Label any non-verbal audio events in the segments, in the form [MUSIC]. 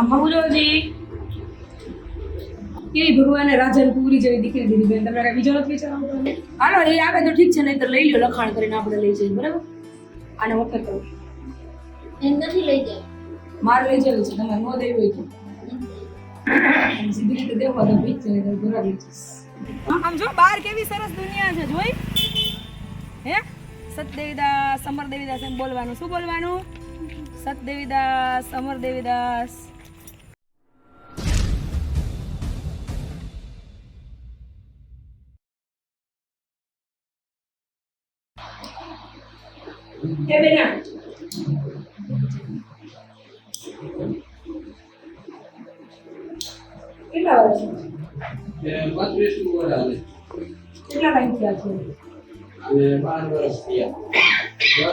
આ બાબુજી કેવી ભગવાને રાજન પૂરી જેવી દીકરી દીધી બેન? તમને કઈ બીજો નથી વિચારવાનું હાલો એ આવે તો ઠીક છે નહીં તો લઈ લો લખાણ કરીને આપણે લઈ જઈએ બરાબર? આને વખત કરું. એમ નથી લઈ જાય. મારે લઈ જવું છે તમે નો દેવું હોય તો. સીધી રીતે દેવા તો ઠીક છે નહીં તો ઘરે લઈ જઈશ આમ જો બહાર કેવી સરસ દુનિયા છે જોઈ? હે? સતદેવીદાસ અમર દેવીદાસ એમ બોલવાનું. શું બોલવાનું? સતદેવીદાસ અમર દેવીદાસ એ બેના? કેટલા વર્ષ? કેટલા ટાઈમ થયા છે? અને બાર વર્ષ થયા.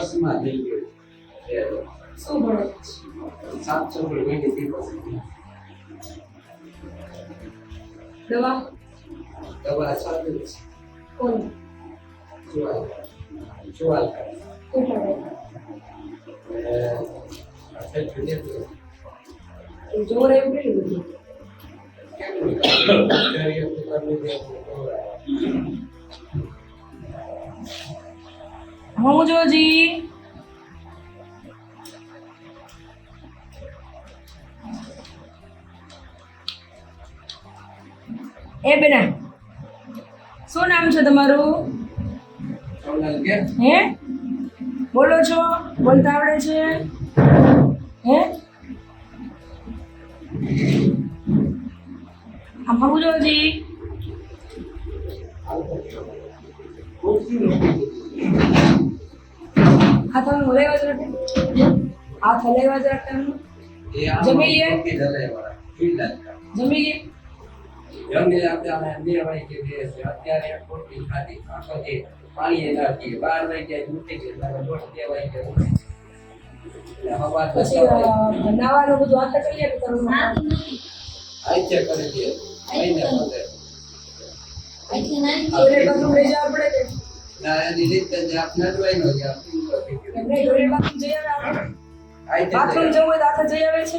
દસમાં થઈ ગયું. શું ભણો સાતસો દવા? દવા સાથે કોણ? સુવાલ જોર એવું કેટલું બધું હું જોજી? એ બેના. શું નામ છે તમારું? હે? બોલો છો? બોલતા આવડે છે? હે? આમાં હું હાથ આમ હલાવ્યા જ રાખે હાથ હલાવ્યા જ રાખે જમી લે? જમી ગઈ જમી આપણે છે અત્યારે એક ખાધી આખો દી પાણી ના બાર ઉઠી દોઢ બે ઉઠી. પછી નાવાનું બધું કરવું આઈચે કરી દે. ના એની રીતે જ નો ગયા બાથરૂમ જવું હોય જઈ આવે છે.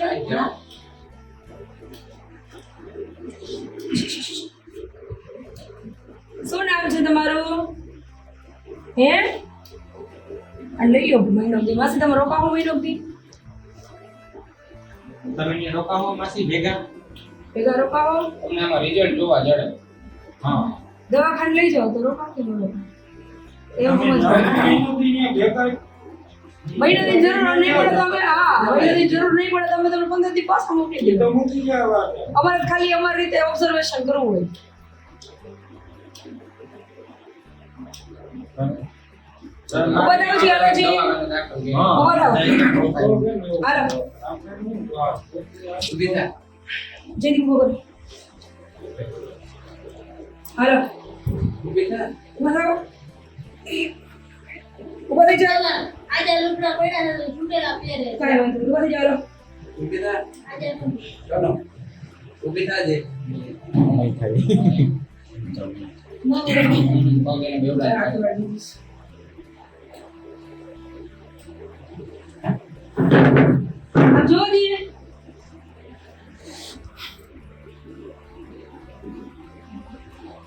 શું નામ છે તમારું? હે? અને લઈ લો મહિનો દી માસી તમે રોકાવો મહિનો દી તમે અહીંયા રોકાવો માસી ભેગા? ભેગા રોકાવો? તમને આમાં રિઝલ્ટ જોવા જડે. હા. દવાખાને લઈ જાઓ તો રોકાવ કે એવું જરૂર નહીં પડે તમે હા મહિનાની જરૂર નહીં પડે તમે તમને પંદરથી પાછા મોકલી એ તો દઈએ મૂકી જવા દે. અમારે ખાલી અમારી રીતે ઓબ્ઝર્વેશન કરવું હોય. ઊભા થાવ જી, હાલો જી. હા. ઊભા. આપણે હાલો? ઊભી થા. જેની ઊભો હાલો ઊભી થા. ઊભા થાવ ઊભા થઈ જાઓ આજે લુગડા પડ્યા તો છૂટેલા પહેરે કાંઈ વાંધો નહીં. ઊભા થઈ જાઓ. ઊભી થા. આજે. ચાલો. ઊભી થાજે. પગને બેવડાય. હાથ વાળી દઈશ. આમ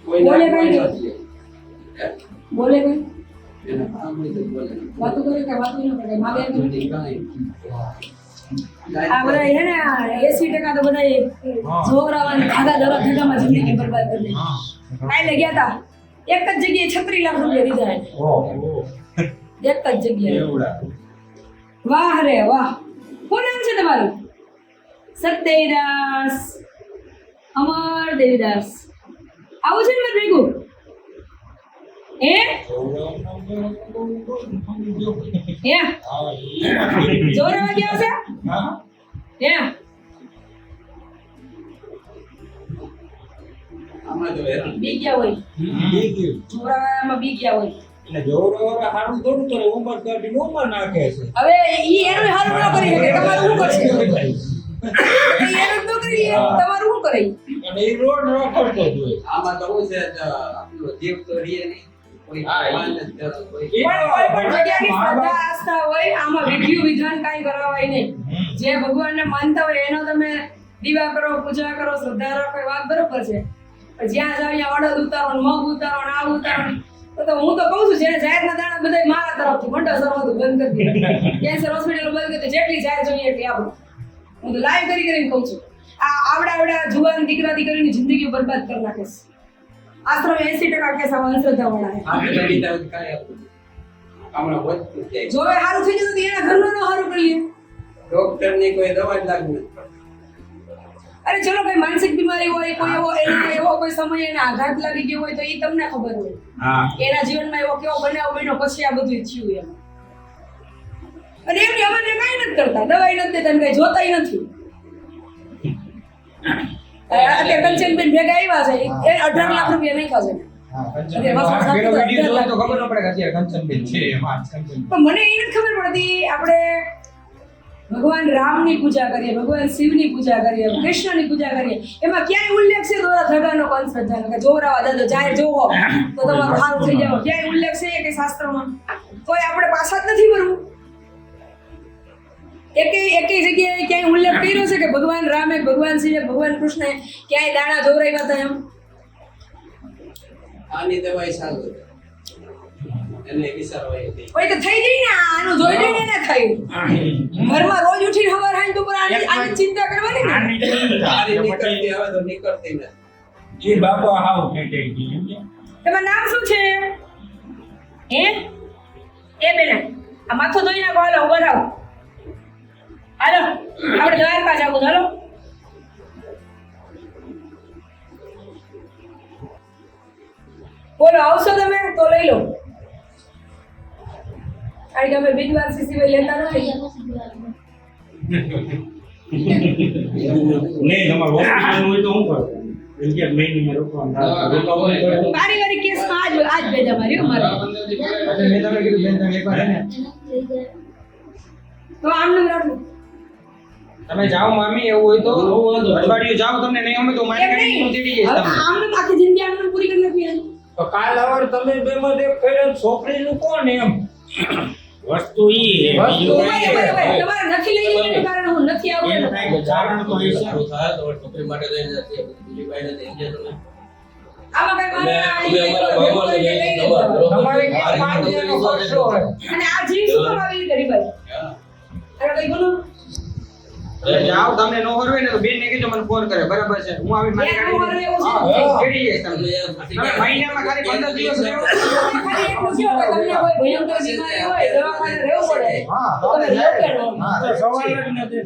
બોલે કોઈ નથી. હે? બોલે કઈ એના કામ હોય તો બોલે. વાતો કરે કે વાતો ન કરે માગે હે એસી ટકા તો બધા છોકરાઓને ખાધા દવા ધંધામાં જિંદગી બરબાદ કરી દે. કાલે ગયા તા. એક જ જગ્યાએ છત્રી લાખ રૂપિયા દીધા એક જ જગ્યાએ. વાહ રે વાહ. શું નામ છે તમારું? સત્યદાસ અમર દેવીદાસ. આવું છે ને મારે ભેગું? હે જોર જોરાવા ગયા છે હા? બી ગયા હોય. હમ. જોરાવામાં બી ગયા હોય. એટલે જોરો હારું થોડું કરે ઉંમર કાઢી ઉંમર નાખે છે. હવે ઈ એનું હારું ન કરી શકે તમારું શું કરશે? એનું જ કરી તમારું શું કરે? અને એ રોડ રખડતો જ આમાં તો શું છે આપણો જીવ તો રીએ નહીં. કોઈ ભગવાન જ જે ભગવાનને માનતા હોય એનો તમે દીવા કરો પૂજા કરો શ્રદ્ધા રાખો એ વાત બરોબર છે. જ્યાં જાવ ત્યાં અડદ ઉતારો મગ ઉતારો ને આ ઉતારો ને તો હું તો કહું છું જેને જાહેરના દાણા બધા મારા તરફથી મંડળ સરવતું બંધ કરી દીધું કેન્સર હોસ્પિટલ બંધ કરી જેટલી જાહેર જોઈએ એટલી આપણું હું તો લાઈવ કરી કરીને કહું છું આ આવડા આવડા જુવાન દીકરા દીકરીની જિંદગી બરબાદ કરી નાખે છે આશ્રમ એસી ટકા કેસ આવા અંધશ્રદ્ધા વાળા છે. આપણે બીજા કાંઈ આપણું. હમણાં વધતું જાય જો હવે સારું થઈ ગયું એના ઘરનું ન સારું કરી લે ડોક્ટરની કોઈ દવા જ લાગુ નથી. અરે ચલો કોઈ માનસિક બીમારી હોય કોઈ એવો એવો કોઈ સમય એને આઘાત લાગી ગયો હોય તો એ તમને ખબર હોય. એના જીવનમાં એવો કેવો બનાવ બન્યો પછી આ બધું થયું એમ. અને એમની અમને કઈ નથી કરતા દવાઈ નથી દેતા કઈ જોતાય નથી. અત્યારે કંચનબેન ભેગા આવ્યા છે એ અઢાર લાખ રૂપિયા નહીં ખાશે પેલો વીડિયો જોયો તો ખબર ન પડે કે અત્યારે કંચનબેન છે એમાં કંચનબેન. પણ મને એ નથી ખબર પડતી આપણે ભગવાન રામની પૂજા કરીએ ભગવાન શિવની પૂજા કરીએ કૃષ્ણની પૂજા કરીએ. એમાં ક્યાંય ઉલ્લેખ છે દોરા ધગાનો કંસ શ્રદ્ધાનો? કે જોવરાવા દાદો જાહેર જોવો. તો તમારું [COUGHS] સારું થઈ જાવ ક્યાંય ઉલ્લેખ છે કે શાસ્ત્રમાં? કોઈ આપણે પાછા જ નથી ભરવું એકે એકે જગ્યાએ ક્યાંય ઉલ્લેખ કર્યો છે કે ભગવાન રામે ભગવાન શિવે ભગવાન કૃષ્ણે ક્યાંય દાણા જોવરાવ્યા હતા એમ? આની દવાઈ સારું છે. એને વિચાર હોય તે. કોઈ તો થઈ ગઈ ને આનું જોઈ જોઈને એને થયું ઘરમાં રોજ ઉઠીને સવાર હાંજ બપોર આની આની ચિંતા કરવાની ને. સારી નીકળતી હવે તો નીકળતી નથી. એ બાપા હાવ ઠેઠ ગઈ તમારું નામ શું છે? હે? એ બેના આ માથો ધોઈ નાખો હાલો ઊભા થાવ. હાલો આપણે દ્વારકા જાવું હાલો. બોલો આવશો તમે? તો લઈ લો. કારણ કે અમે બિનવાર સિવાય લેતા નથી નહીં તમારે હોસ્પિટલ હોય તો હું કરું. પારિવારિક કેસમાં આજ આજ ભેજા મારી હો મારે. એટલે મેં તમને કીધું બેન તમે એકવાર હે? ને તો આમ નંબર તમે જાઓ મામી એવું હોય તો અઠવાડિયું જાઓ તમને નહીં અમે તો મારી ગાડી હું તેડી જઈશ તમને. આમ નામ આખી જિંદગી આમ પૂરી કરી નાખી તો કાલ સવારે તમે બે માં એક છોકરી છોકરીનું કોણ એમ? વસ્તુ ઈ હે. વસ્તુ. તમારે નથી લઈ જવાનું કારણ હું નથી એનું કારણ તો એ સારું થાય તો છોકરી માટે લઈને જશે બીજી ભાઈ ને એમ કે તમે તમારે જીવ તમને નો હોય ને તો બેન ને કીધું મને ફોન કરે બરાબર છે. હું આવી મારી ગાડી હોય એવું છે? હા, તેડી જઈશ તમને તમે. તમે મહિનામાં ખાલી પંદર દિવસ રહેવો ખાલી એટલું છે કે તમને કોઈ ભયંકર બીમારી હોય દવાખાને રહેવું પડે? હા તો તમે લેવ કે નો? હા સવાલ જ નથી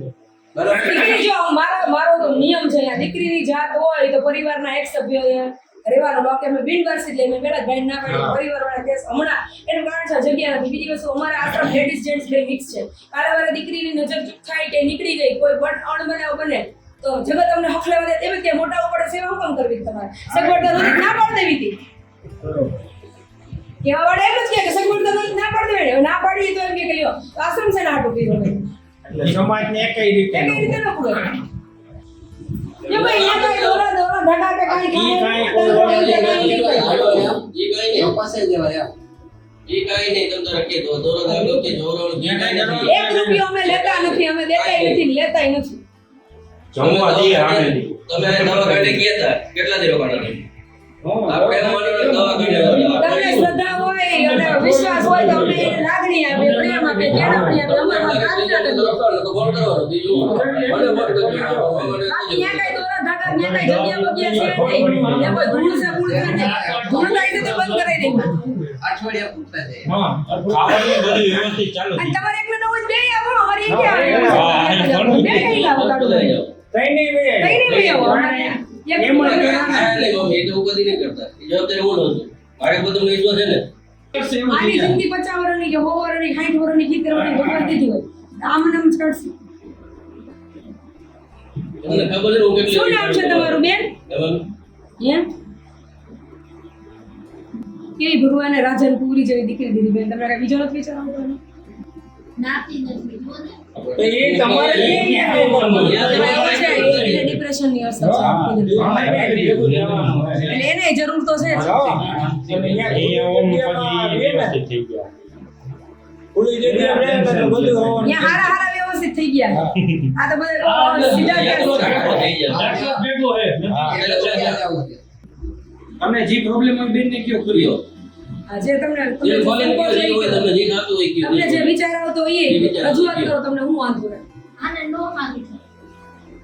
બરાબર. જો મારા નિયમ છે આ દીકરીની જાત હોય તો પરિવારના એક સભ્ય રહેવાનો બાકી અમે બિનવારસી એટલે મેં પેલા ભાઈ ના પાડી પરિવાર વાળા કેસ. હમણાં એનું કારણ છે જગ્યા નથી. બીજી વસ્તુ અમારા આશ્રમ લેડીઝ જેન્ટ્સ બે મિક્સ છે. કાલે વારે દીકરીની નજર ચૂક થાય કે નીકળી ગઈ. કોઈ પણ અણબનાવ બને તો જગત અમને હખલેવા વધે એમ કે મોટા ઉપર સેવા હું કામ કરવી તમારે? સગવડતા નોંધ ના પાડ દેવી હતી. કેવા વાળા એમ જ કે સગવડતા નોંધ ના પાડ દેવી. ના પાડી તો એમ કે લ્યો આશ્રમ છે ના હાટું કર્યું એટલે સમાજને એકઈ રીતે એ કઈ રીતે. ન પૂરે? ઈ કાંઈ કોઈ કાંઈ. પાસે જવાય એમ. ઈ નહીં તમે તારે કે દોરો દાગો કે જોરો ઈ કાંઈ નથી. એક રૂપિયો અમે લેતા નથી અમે દેતાય નથી લેતાય નથી જમવા દઈએ આમેલી. તમે દવાખાને ગયા હતા કેટલા દિવસ રોકાણા આપણે એમ દવાખાને તમને શ્રદ્ધા હોય અને વિશ્વાસ હોય તો અમને લાગણી આપે પ્રેમ આપે કેળવણી આપે અમારા કાંઈ નથી તો બોલ કરવાનો. બીજું મને બોલ કરજો. બાકી મારે બધું વિશ્વાસ છે ને? આની જિંદગી પચાસ વર્ષની કે સો વર્ષની સાઠ વર્ષની સિત્તેર વર્ષની ભગવાન દીધી હોય. આમ ને આમ જ કાઢશે તમને ખબર છે હું શું નામ છે તમારું બેન? એમ કેવી ભગવાને રાજન પૂરી જેવી દીકરી દીધી બેન? તમારે બીજો નથી વિચાર આવતો જો ને છે, એ- એને અસર છે. જરૂર તો છે રહે વ્યવસ્થિત થઈ ગયા. આ તો બધા સીધા તમને જે પ્રોબ્લેમ હોય બેન ને કયો કર્યો આ જે તમને તમને જે ખાતું હોય તમને જે વિચાર આવતો હોય રજૂઆત કરો તમને હું વાંધો નહીં. આને નો માંગી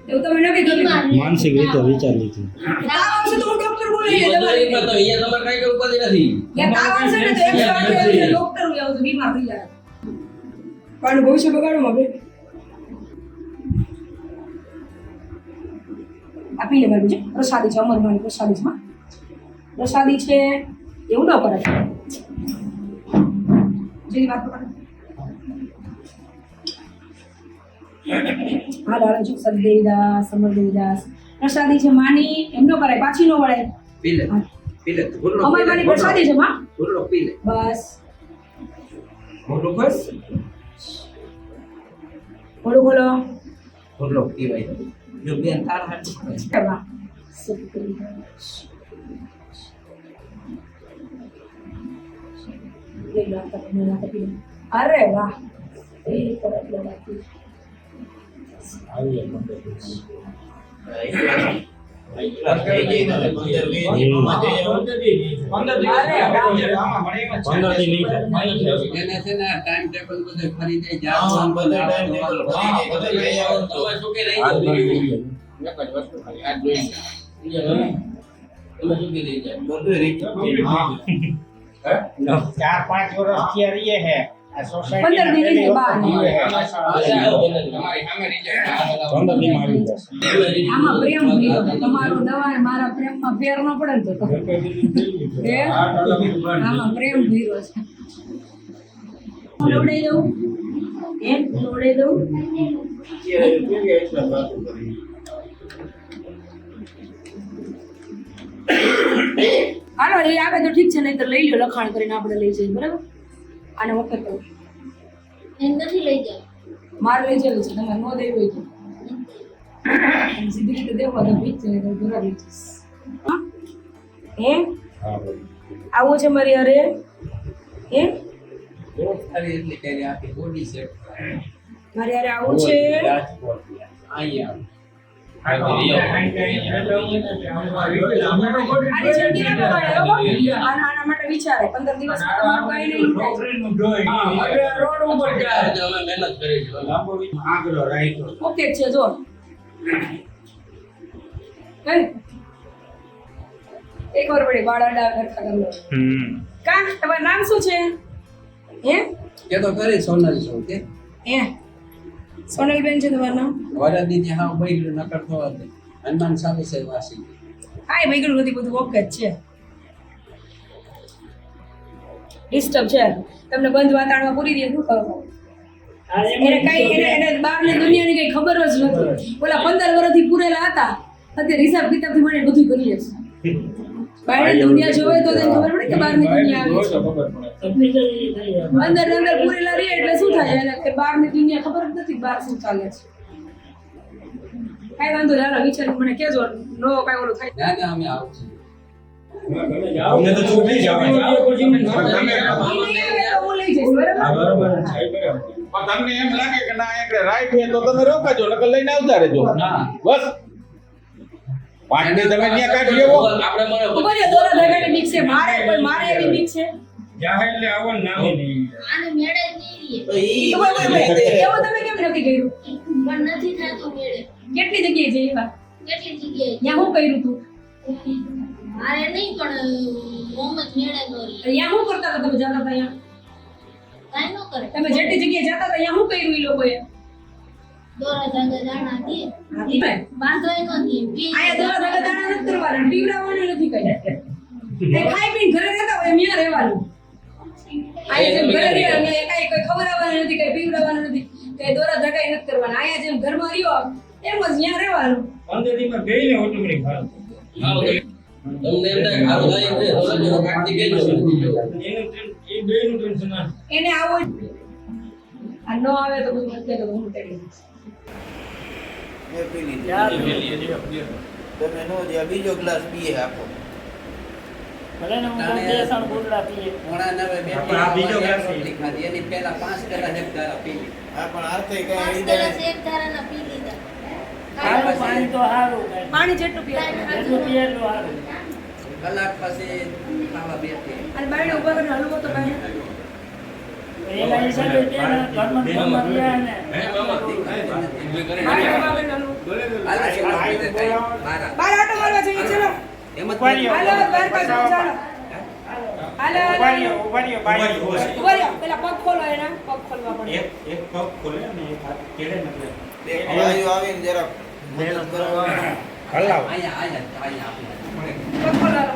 એવું તમે નક્કી કર્યું માનસિક રીતે વિચાર લીધી તાવ આવશે તો હું ડોક્ટર બોલાવી એ દઉં. તો અહીંયા તમારે કાંઈ કરવું પડતું નથી. યા તાવ આવશે ને તો એકસો ડોક્ટર હોય આવશે, બીમાર થઈ જાય પણ ભવિષ્ય બગાડો માં આપી લેવાનું છે પ્રસાદી છે અમરભાઈ પ્રસાદી છે પ્રસાદી છે એવું ન કરે જેની વાત કરો હા દાદા છું સદદેવીદાસ સમરદેવીદાસ પ્રસાદી છે માની એમ ન કરાય પાછી ન વળે. પી લે પી લે અમરભાઈની પ્રસાદી છે માં પી લે. બસ. મોટું બસ બોલો બોલો ભૂલો પીવાય જો બેન તાર હાથ વાહ લઈ લો આ તમે મને ચાર પાંચ વર્ષ થયા રહીએ હે. પંદર દી આવી જશે આમાં પ્રેમ ભર્યો તમારો દવા ને મારા પ્રેમમાં ફેર ન પડે ને તો? આમાં પ્રેમ ભીરો છે. લોડાઈ દઉં? એમ લોડાઈ દઉં? હાલો એ આવે તો ઠીક છે નહીં તો લઈ લો લખાણ કરીને આપણે લઈ જઈએ બરાબર? આને વખત કરું એને નથી લઈ જાય મારે લઈ જવું છે તમારે નો દેવું હોય તો. સીધી રીતે દેવા તો ભીજ છે. ઘરે લઈ જઈશ હે આવું છે મારી અરે હે? મારી અરે આવું છે. અહીંયા વિચારે પંદર દિવસ રોડ ઉપર મહેનત કરી આગ્રહ રાખ્યો. ઓકે છે જો હે એક વાર પડી બાળાડા કરતા કરલો કા તમારું નામ શું છે? હે? કે તો કરે સોનલ છો કે? હે? સોનલબેન છે તમારું નામ? વરદી જે હા બૈરું નકર તો હનુમાન સામે છે વાસી. કાંઈ બગડ્યું નથી બધું ઓકે જ છે. ડિસ્ટર્બ છે. તમને બંધ વાતાવરણમાં પૂરી દે શું કરો એને કઈ એને એને બહારની દુનિયાની કઈ ખબર જ નથી. ઓલા પંદર વર્ષથી પૂરેલા હતા. અત્યારે હિસાબ કિતાબથી મને બધું કરી લે છે [LAUGHS] બહારની દુનિયા જોવે તો તેને ખબર પડે કે બહારની દુનિયા આવી છે. અંદર અંદર પૂરેલા રહીએ એટલે શું થાય? એને કે બહારની દુનિયા ખબર જ નથી બહાર શું ચાલે છે. કાંઈ વાંધો હાલો વિચારી મને કહેજો નો કાંઈ ઓલું થાય. ના ના અમે અમને તો નહીં આવે છે. પણ તમને એમ લાગે કે ના એકડે રાઈટ છે તો તમે રોકાજો નકર લઈને આવતા રહેજો. બસ. પાંચની તમે ત્યાં કાઢી લેવો. આપણે મને ઊભા દોરા ધાગાની બીક છે. મારે કોઈ મારે એવી બીક છે? જાહેર એટલે આવવાનું નામે નહીં. આને મેળે નહીં તો ઈ ઊભા, ઊભા, ઊભા. એવું તમે કેમ નક્કી કર્યું? પણ નથી થતું મેળે. કેટલી જગ્યાએ છે એવા? કેટલી જગ્યાએ? ત્યાં શું કર્યું તું? મારે નહીં પણ મોહમ્મદ મેળે ન રહી અહીંયા કરતા હતા તમે જતા હતા અહીંયા? કાંઈ ન કરે. તમે જેટલી જગ્યાએ જતા હતા અહીંયા શું કર્યું એ લોકોએ? દોરા ધાગા દાણા દે. હા, ભાઈ. બાંધવાય ન દે. પી. દોરા ધાગા દાણા નથી કરવાના પીવડાવવાનું નથી કર્યા. ખાઈ પીને ઘરે રહેતા હોય એમ રહેવાનું. અહીંયા જેમ ઘરે રહે અહીંયા કાંઈ કોઈ ખવડાવવાનું નથી કઈ પીવડાવવાનું નથી કઈ દોરા ધાગા નથી કરવાના અહીંયા જેમ ઘરમાં રહ્યો એમ જ ત્યાં રહેવાનું પંદર દીમાં ગઈને automatic હાલ. તમને એમ થાય કે થાય છે, તો તમે કાઢી કહેજો. એનું એ બેયનું ટેન્શન ના. એને આવો જ. આ ન આવે તો બધું હું. તમે નો બીજો ગ્લાસ પીએ આપો ભલે ને હું બે ત્રણ બોટલા પીએ. પોણા નવે બે આ બીજો ગ્લાસ રોટલી ખાધી. એની પહેલા પાંચ કલાક એક દાડા પી લીધી. આ પણ આવી જાય. ગ્લાસ એક ધારાના પી લીધા. સારું પાણી તો સારું પાણી જેટલું પીએ. જેટલું પીએ એટલું સારું કલાક પછી ખાવા બેઠી અને બાયણે ઊભા કરીને હલવો તો. બારા. બાર આટો મારવા જઈએ ચલો. એમ જ હાલો દ્વારકા ચાલો. હાલો પેલા પગ ખોલો એના. પગ ખોલવા પડે. એક એક પગ ખોલે અને એક હાથ કેળે ને બે ભાઈઓ આવીને જરાક મદદ કરવા. હલાવો. અહીંયા અહીંયા અહીંયા આપણે પગ ખોલાવો.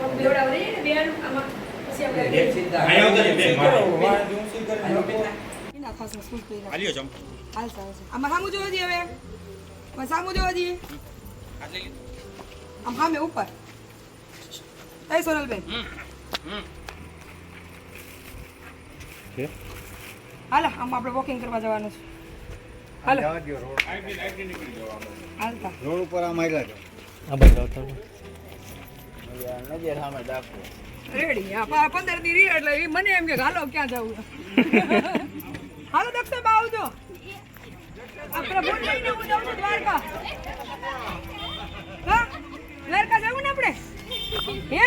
પગ બેવડાવો. રે ને બેન આમાં પછી આપણે સીધા. બે મારે. ખાસા કરી. હાલ્યો જમ. હાલ. સામું જોવા દઈએ હવે. સામું જોવા દઈએ આમ સામે ઉપર. એ સોનલબેન. હાલો આમ આપણે વોકિંગ કરવા જવાનું છે. હાલો. હાલતા. રોડ ઉપર આમ આવ્યા છો આ આવતો નજર સામે દાખવો રેડી હા પ- પંદર દી એટલે એ મને એમ કે હાલો ક્યાં જવું [LAUGHS] હાલો દક્ષા આવજો આપણે હું જાઉં દ્વારકા. દ્વારકા જવું ને આપણે? હે?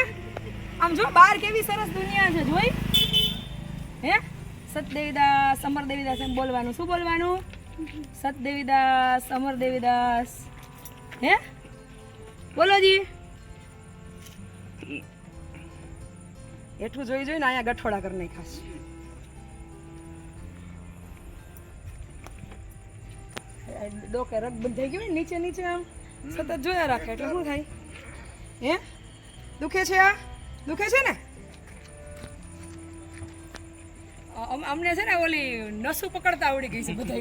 આમ જો બહાર કેવી સરસ દુનિયા છે, જોઈ? હે? સતદેવીદાસ અમર દેવીદાસ એમ બોલવાનું. શું બોલવાનું? સતદેવીદાસ અમર દેવીદાસ હે? બોલો જી. એટલું જોઈ જોઈને અહીંયા ગઠોડા કરી નાખાશ ડોકે રગ બંધાઈ ગયું નીચે નીચે આમ. સતત જોયા રાખે, એટલે શું થાય? હે? દુખે છે આ? દુખે છે ને? અમને છે ને ઓલી નસું પકડતા આવડી ગઈ છે બધા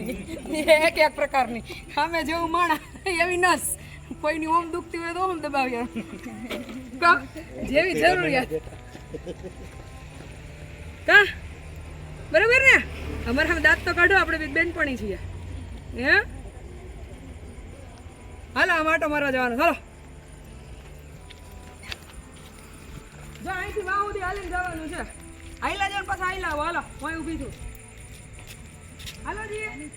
[LAUGHS] એક એક પ્રકારની. સામે જેવું માણા એવી નસ. કોઈની ઓમ દુખતી હોય તો ઓમ દબાવી કા? જેવી જરૂરિયાત. કા? બરોબર ને? અમારે સામે દાંત તો કાઢો આપણે બેનપણી છીએ. હે? હાલો આ માટો મારવા જવાનું. હાલો. જો અહીંથી વાવ સુધી હાલીને જવાનું છે. આઈલા જો પાછા આઈલા આવો. હાલો હું ઊભી છું. હાલો જી.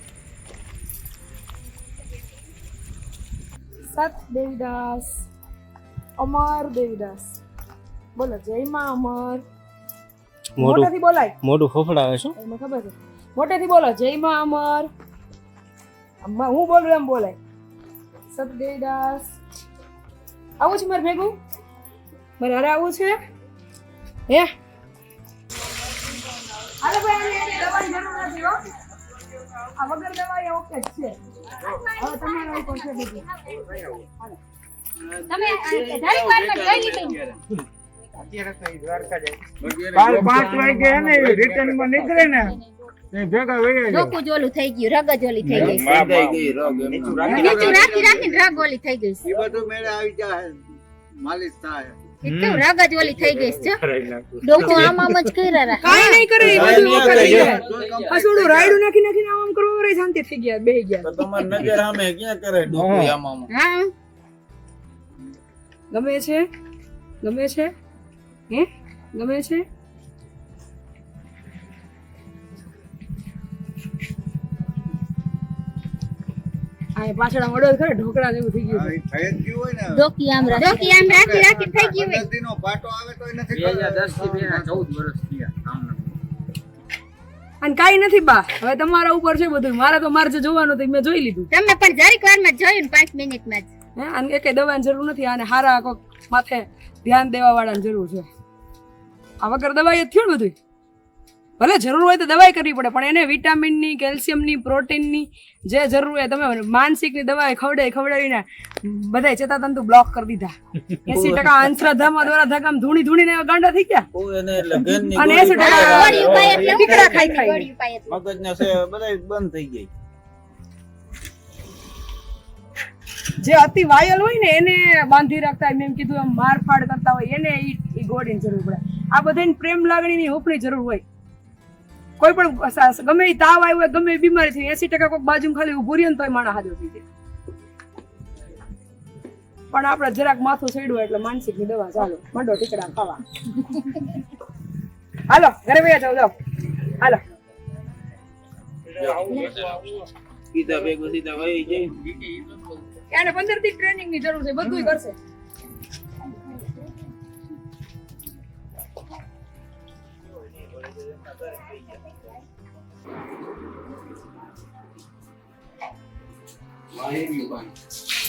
સત દેવીદાસ. અમર દેવીદાસ. બોલો જય માં અમર મોટેથી બોલાય. મોટું ફફડાવે છે મને ખબર છે. મોટેથી બોલો જય માં અમર હું બોલું એમ બોલાય. સતદેવદાસ આવું છે મારે ભેગું? મારે હારે આવું છે? હે? અરે ભાઈ આની દવાની જરૂર નથી હો. આ વગર દવાઈ ઓકે જ છે. હવે તમારા ઉપર છે બધું. તમે ધારી વારમાં જોઈ લીધું. પાંચ વાગે હે ને રિટર્નમાં નીકળે ને ઓલું થઈ ગયું રગ જ ઓલી થઈ ગઈ. રોગ રાખી રાખીને રગ ઓલી થઈ ગઈ. બધું મેળે આવી જાય. માલિશ થાય. એ કેવું ઓલી થઈ ગઈ છે ડોકું આમ આમ જ કર્યા રાખે. કાઈ નહીં કરે એ બધું કાંઈ ઓકે થઈ નહીં જાય કરે. પાછું રાયડું નાખી. નાખીને આમ આમ કરવા શાંતિ થઈ ગયા બેહી ગયા. તમાર તમારી નજર સામે ક્યાં કરે ડોકું આમ આમ? હા. ગમે છે? ગમે છે? હે? ગમે છે? આ પાછળ આમ અડોલ ઢોકળા જેવું થઈ ગયું થઈ જ ગયું હોય ને. ડોકી આમ રાખી. ડોકી આમ રાખી રાખી થઈ ગયું હોય. દર્દીનો પાટો આવે તો નથી થી વર્ષ થયા. અને કાઈ નથી બા. હવે તમારા ઉપર છે બધું. મારે તો મારે જે જોવાનું હતું મેં જોઈ લીધું. તમે પણ જરીક વારમાં જોયું ને પાંચ મિનિટમાં જ. હે અને એકે દવાની જરૂર નથી આને હારા કોક માથે ધ્યાન દેવા વાળાની જરૂર છે. આ વગર દવાઈ જ થયું ને બધું ભલે જરૂર હોય તો દવાઈ કરવી પડે પણ એને વિટામિનની કેલ્શિયમની પ્રોટીનની જે જરૂર હોય તમે માનસિકની દવાઈ ખવડાવી ખવડાવીને બધા ચેતાતંતુ બ્લોક કરી દીધા. [LAUGHS] એસી ટકા અંશ્રદ્ધામાં દ્વારા ધગામ ધૂણી ધૂણીને ગાંડા થઈ ગયા. અને એસી ટકા ટીકડા ખાઈ ખાઈ મગજના બધા બંધ થઈ ગઈ. જે અતિ વાયલ હોય ને એને બાંધી રાખતા હોય, મેં એમ કીધું એમ મારફાડ કરતા હોય એને ઈ ઈ ગોળીની જરૂર પડે. આ બધાને પ્રેમ લાગણીની હોપની જરૂર હોય. કોઈ પણ ગમે એ તાવ આવ્યો હોય ગમે એ બીમારી થઈ એસી ટકા કોઈ બાજુ ખાલી ઉભું રહીએ ને તોય માણસ હાજર થઈ જાય. પણ આપણે જરાક માથું ચડ્યું એટલે માનસિકની દવા ચાલો. મંડો ટીકડા ખાવા. હાલો ઘરે ભાઈ જાઓ જાઓ. હાલો. સીધા ભેગું સીધા જાય. એને પંદરથી ટ્રેનિંગની જરૂર છે બધું કરશે. માહિતી પણ